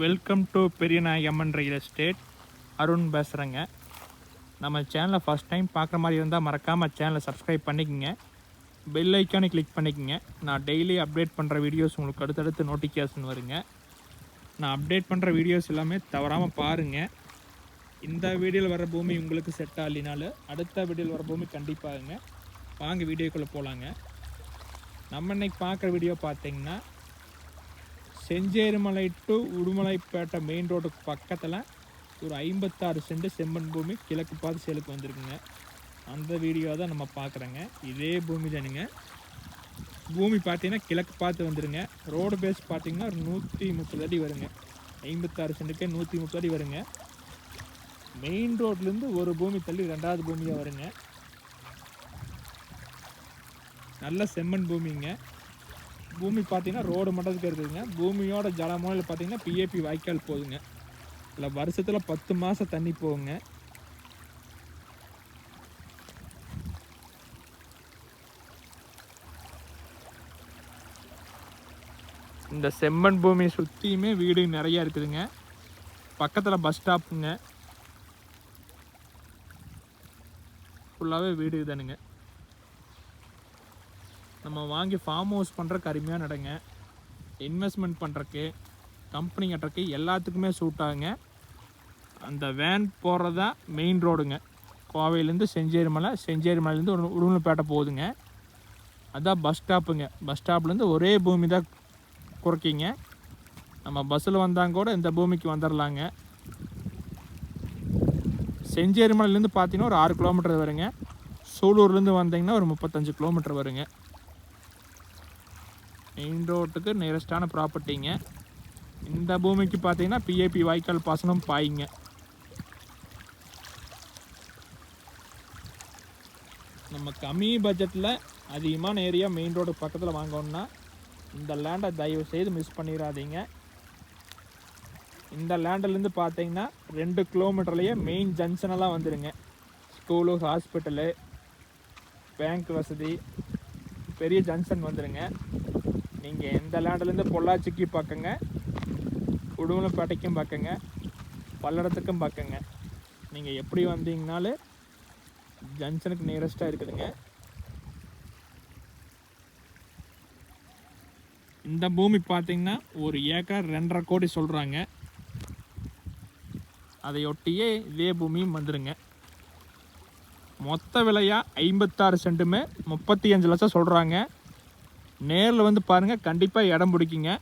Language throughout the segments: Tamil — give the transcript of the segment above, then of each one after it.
Welcome to Periyanayakamman real estate Arun பேசுகிறேங்க நம்ம சேனலை ஃபஸ்ட் டைம் பார்க்குற மாதிரி இருந்தால் மறக்காமல் சேனலை சப்ஸ்கிரைப் பண்ணிக்கோங்க. பெல் ஐக்கானை கிளிக் பண்ணிக்கோங்க. நான் டெய்லி அப்டேட் பண்ணுற வீடியோஸ் உங்களுக்கு அடுத்தடுத்து நோட்டிஃபிகேஷன் வருங்க. நான் அப்டேட் பண்ணுற வீடியோஸ் எல்லாமே தவறாமல் பாருங்கள் இந்த வீடியோவில் வர பூமி உங்களுக்கு செட் ஆகலினாலும் அடுத்த வீடியோவில் வர பூமி கண்டிப்பாகுங்க வாங்க வீடியோக்குள்ளே போகலாங்க நம்ம இன்றைக்கி பார்க்குற வீடியோ பார்த்தீங்கன்னா செஞ்சேரிமலை டு உடுமலைப்பேட்டை மெயின் ரோடுக்கு பக்கத்தில் ஒரு ஐம்பத்தாறு சென்ட் செம்மண் பூமி கிழக்கு பார்த்து சேலுக்கு வந்திருக்குங்க. அந்த வீடியோ தான் நம்ம பார்க்குறோங்க இதே பூமி தானுங்க. பூமி பார்த்தீங்கன்னா கிழக்கு பார்த்து வந்துடுங்க ரோடு பேஸ் பார்த்தீங்கன்னா ஒரு நூற்றி முப்பது அடி வருங்க. ஐம்பத்தாறு சென்ட்டுக்கே நூற்றி முப்பது அடி வருங்க. மெயின் ரோட்லேருந்து ஒரு பூமி தள்ளி ரெண்டாவது பூமியாக வருங்க. நல்ல செம்மண் பூமிங்க. பூமி பார்த்தீங்கன்னா ரோடு மட்டத்துக்கு இருக்குதுங்க பூமியோட ஜலமோயில் பார்த்தீங்கன்னா பிஏபி வாய்க்கால் போகுதுங்க. இதில் வருஷத்தில் பத்து மாதம் தண்ணி போகுங்க. இந்த செம்மண் பூமியை சுற்றியுமே வீடு நிறையா இருக்குதுங்க. பக்கத்தில் பஸ் ஸ்டாப்புங்க ஃபுல்லாகவே வீடு தானுங்க நம்ம வாங்கி ஃபார்ம் ஹவுஸ் பண்ணுறக்கு அருமையாக நடங்க இன்வெஸ்ட்மெண்ட் பண்ணுறக்கு கம்பெனி கட்டுறக்கு எல்லாத்துக்குமே சூட் ஆகுங்க. அந்த வேன் போகிறது தான் மெயின் ரோடுங்க கோவையிலேருந்து செஞ்சேரி மலை செஞ்சேரிமலையிலேருந்து ஒரு உடுமலைப்பேட்டை போகுதுங்க. அதான் பஸ் ஸ்டாப்புங்க பஸ் ஸ்டாப்லேருந்து ஒரே பூமி தான் குறைக்கிங்க. நம்ம பஸ்ஸில் வந்தாங்க கூட இந்த பூமிக்கு வந்துடலாங்க செஞ்சேரி மலையிலேருந்து பார்த்தீங்கன்னா ஒரு ஆறு கிலோமீட்டர் வருங்க. சூலூர்லேருந்து வந்தீங்கன்னா ஒரு முப்பத்தஞ்சு கிலோமீட்டர் வருங்க. மெயின் ரோட்டுக்கு நியரஸ்டான ப்ராப்பர்ட்டிங்க இந்த பூமிக்கு பார்த்தீங்கன்னா பிஏபி வாய்க்கால் பாசனம் பாய்ங்க. நம்ம கம்மி பட்ஜெட்டில் அதிகமான ஏரியா மெயின் ரோடு பக்கத்தில் வாங்கணும்னா இந்த லேண்டை தயவு செய்து மிஸ் பண்ணிடாதீங்க இந்த லேண்டிலேருந்து பார்த்தீங்கன்னா ரெண்டு கிலோமீட்டர்லேயே மெயின் ஜங்ஷனெல்லாம் வந்துடுங்க ஸ்கூலு ஹாஸ்பிட்டலு பேங்க் வசதி பெரிய ஜங்ஷன் வந்துடுங்க நீங்கள் எந்த லேண்ட்லேருந்து பொள்ளாச்சிக்கு பார்க்குங்க உடுமலைப்பேட்டைக்கும் பார்க்குங்க பல்லடத்துக்கும் பார்க்குங்க. நீங்கள் எப்படி வந்தீங்கனாலும் ஜங்ஷனுக்கு நியரஸ்ட்டாக இருக்குதுங்க. இந்த பூமி பார்த்தீங்கன்னா ஒரு ஏக்கர் ரெண்டரை கோடி சொல்கிறாங்க அதையொட்டியே இதே பூமியும் வந்துடுங்க மொத்த விலையாக ஐம்பத்தாறு சென்ட்டுமே முப்பத்தி அஞ்சு லட்சம் சொல்கிறாங்க நேரில் வந்து பாருங்கள் கண்டிப்பாக இடம் பிடிக்குங்க.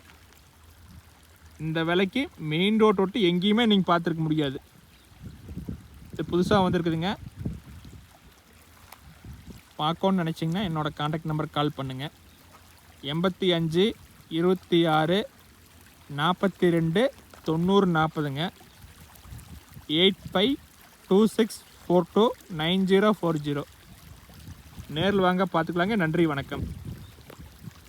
இந்த விலைக்கு மெயின் ரோட் ஒட்டி எங்கேயுமே நீங்கள் பார்த்துருக்க முடியாது. இது புதுசாக வந்திருக்குதுங்க. பார்க்கணுன்னு நினச்சிங்கன்னா என்னோடய காண்டாக்ட் நம்பருக்கு கால் பண்ணுங்கள் எண்பத்தி அஞ்சு இருபத்தி ஆறு நாற்பத்தி ரெண்டு தொண்ணூறு நாற்பதுங்க eight five two six four two nine zero four zero. நேரில் வாங்க பார்த்துக்கலாங்க. நன்றி வணக்கம்.